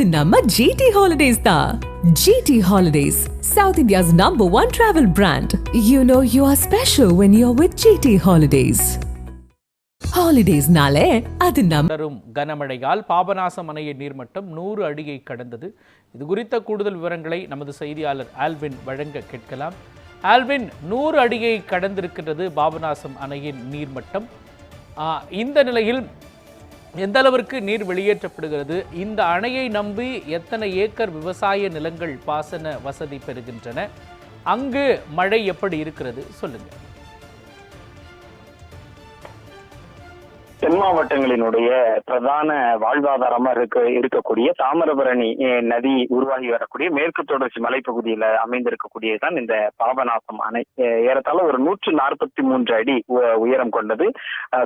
அது நம்ம GT holidays தான் GT holidays south India's number one travel brand you know you are special when you are with GT holidays ஹாலிடேஸ்னாலே அது நம்பரும் கனமழையால் பாபநாசம் அணையின் நீர்மட்டம் நூறு அடியை கடந்தது. இது குறித்த கூடுதல் விவரங்களை நமது செய்தியாளர் ஆல்வின் வழங்க கேட்கலாம். ஆல்வின் நூறு அடியை கடந்திருக்கின்றது பாபநாசம் அணையின் நீர்மட்டம் இந்த நிலையில் எந்த அளவிற்கு நீர் வெளியேற்றப்படுகிறது? இந்த அணையை நம்பி எத்தனை ஏக்கர் விவசாய நிலங்கள் பாசன வசதி பெறுகின்றன? அங்கு மழை எப்படி இருக்கிறது? சொல்லுங்கள் தென் மாவட்டங்களினுடைய பிரதான வாழ்வாதாரமா இருக்க இருக்கக்கூடிய தாமிரபரணி நதி உருவாகி வரக்கூடிய மேற்கு தொடர்ச்சி மலைப்பகுதியில அமைந்திருக்கக்கூடியதுதான் இந்த பாபநாசம் அணை. ஏறத்தாழ ஒரு நூற்று நாற்பத்தி மூன்று அடி உ- உயரம் கொண்டது.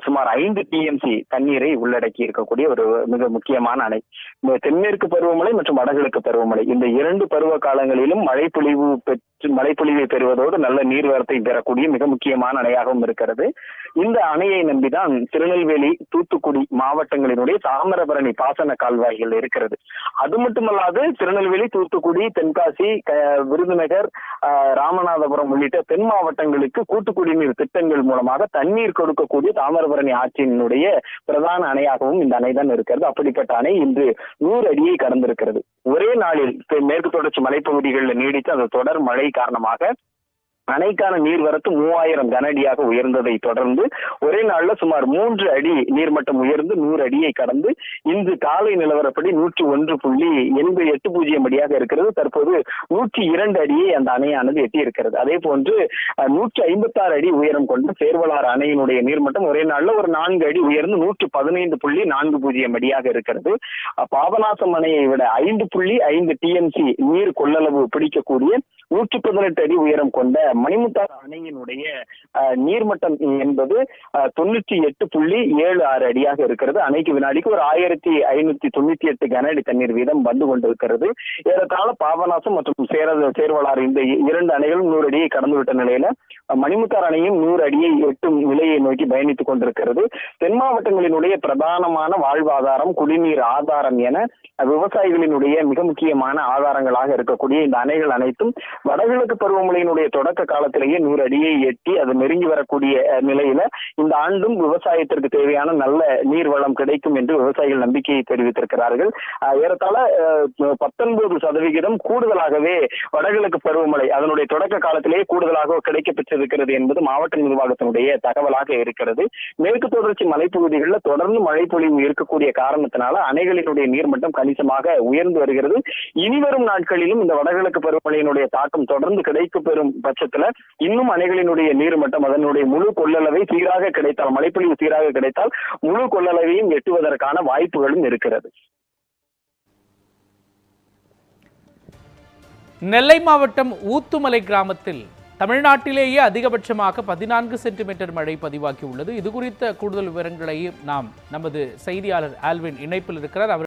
சுமார் ஐந்து டிஎம்சி தண்ணீரை உள்ளடக்கி இருக்கக்கூடிய ஒரு மிக முக்கியமான அணை. தென்மேற்கு பருவமழை மற்றும் வடகிழக்கு பருவமழை இந்த இரண்டு பருவ காலங்களிலும் மழைப்பொழிவு பெற்று மழைப்பொழிவை பெறுவதோடு நல்ல நீர்வரத்தை பெறக்கூடிய மிக முக்கியமான அணையாகவும் இருக்கிறது. இந்த அணையை நம்பிதான் திருநெல்வேலி தூத்துக்குடி மாவட்டங்களினுடைய தாமிரபரணி பாசன கால்வாய்கள் இருக்கிறது. அது மட்டுமல்லாது திருநெல்வேலி தூத்துக்குடி தென்காசி விருதுநகர் ராமநாதபுரம் உள்ளிட்ட தென் மாவட்டங்களுக்கு கூட்டு குடிநீர் திட்டங்கள் மூலமாக தண்ணீர் கொடுக்கக்கூடிய தாமிரபரணி ஆற்றினுடைய பிரதான அணையாகவும் இந்த அணை தான் இருக்கிறது. அப்படிப்பட்ட அணை இன்று நூறு அடியை கடந்திருக்கிறது. ஒரே நாளில் மேற்கு தொடர்ச்சி மலைப்பகுதிகளில் நீடித்து அந்த தொடர் மழை காரணமாக அணைக்கான நீர்வரத்து மூவாயிரம் கன அடியாக உயர்ந்ததை தொடர்ந்து ஒரே நாள்ல சுமார் மூன்று அடி நீர்மட்டம் உயர்ந்து நூறு அடியை கடந்து இன்று காலை நிலவரப்படி நூற்றி ஒன்று புள்ளி எண்பது எட்டு பூஜ்ஜியம் அடியாக இருக்கிறது. தற்போது நூற்றி இரண்டு அடியை அந்த அணையானது எட்டி இருக்கிறது அதே போன்று நூற்றி ஐம்பத்தாறு அடி உயரம் கொண்ட சேர்வலாறு அணையினுடைய நீர்மட்டம் ஒரே நாள்ல ஒரு நான்கு அடி உயர்ந்து நூற்று பதினைந்து புள்ளி நான்கு பூஜ்ஜியம் அடியாக இருக்கிறது. பாபநாசம் அணையை விட ஐந்து புள்ளி ஐந்து டிஎம்சி நீர் கொள்ளளவு பிடிக்கக்கூடிய நூற்றி பதினெட்டு அடி உயரம் கொண்ட மணிமுத்தாறு அணையினுடைய நீர்மட்டம் என்பது அஹ், தொண்ணூற்றி எட்டு புள்ளி ஏழு ஆறு அடியாக இருக்கிறது. அணைக்கு வினாடிக்கு ஒரு ஆயிரத்தி ஐநூத்தி தொண்ணூத்தி எட்டு கன அடி தண்ணீர் வீதம் வந்து கொண்டிருக்கிறது. ஏறத்தாழ பாபநாசம் மற்றும் சேர சேர்வலாறு இந்த இரண்டு அணைகளும் நூறு அடியை கடந்துவிட்ட நிலையில அஹ், மணிமுத்தாறு அணையும் நூறு அடியை எட்டும் நிலையை நோக்கி பயணித்துக் கொண்டிருக்கிறது. தென் மாவட்டங்களினுடைய பிரதானமான வாழ்வாதாரம் குடிநீர் ஆதாரம் என விவசாயிகளினுடைய மிக முக்கியமான ஆதாரங்களாக இருக்கக்கூடிய இந்த அணைகள் அனைத்தும் வடகிழக்கு பருவமழையினுடைய தொடக்க காலத்திலேயே நூறு அடியை எட்டி அது நெருங்கி வரக்கூடிய நிலையில இந்த ஆண்டும் விவசாயத்திற்கு தேவையான நல்ல நீர் வளம் கிடைக்கும் என்று விவசாயிகள் நம்பிக்கையை தெரிவித்திருக்கிறார்கள். ஏறத்தாழ பத்தொன்பது சதவிகிதம் கூடுதலாகவே வடகிழக்கு பருவமழை அதனுடைய தொடக்க காலத்திலேயே கூடுதலாக கிடைக்க பெற்றிருக்கிறது என்பது மாவட்ட நிர்வாகத்தினுடைய தகவலாக இருக்கிறது. மேற்கு தொடர்ச்சி மலைப்பகுதிகளில் தொடர்ந்து மழை பொழிவு இருக்கக்கூடிய காரணத்தினால அணைகளினுடைய நீர்மட்டம் கணிசமாக உயர்ந்து வருகிறது. இனிவரும் நாட்களிலும் இந்த வடகிழக்கு பருவமழையினுடைய தாக்கம் தொடர்ந்து கிடைக்கப்பெறும் பட்சத்தில் பட்சத்துல இன்னும் அணைகளினுடைய நீர்மட்டம் அதனுடைய முழு கொள்ளளவை சீராக கிடைத்தால் மழைப்பொழிவு சீராக கிடைத்தால் முழு கொள்ளளவையும் எட்டுவதற்கான வாய்ப்புகளும் இருக்கிறது. நெல்லை மாவட்டம் ஊத்துமலை கிராமத்தில் தமிழ்நாட்டிலேயே அதிகபட்சமாக பதினான்கு சென்டிமீட்டர் மழை பதிவாகி உள்ளது இது குறித்த கூடுதல் விவரங்களையும் நாம் நமது செய்தியாளர் ஆல்வின் இணைப்பில் இருக்கிறார். அவர்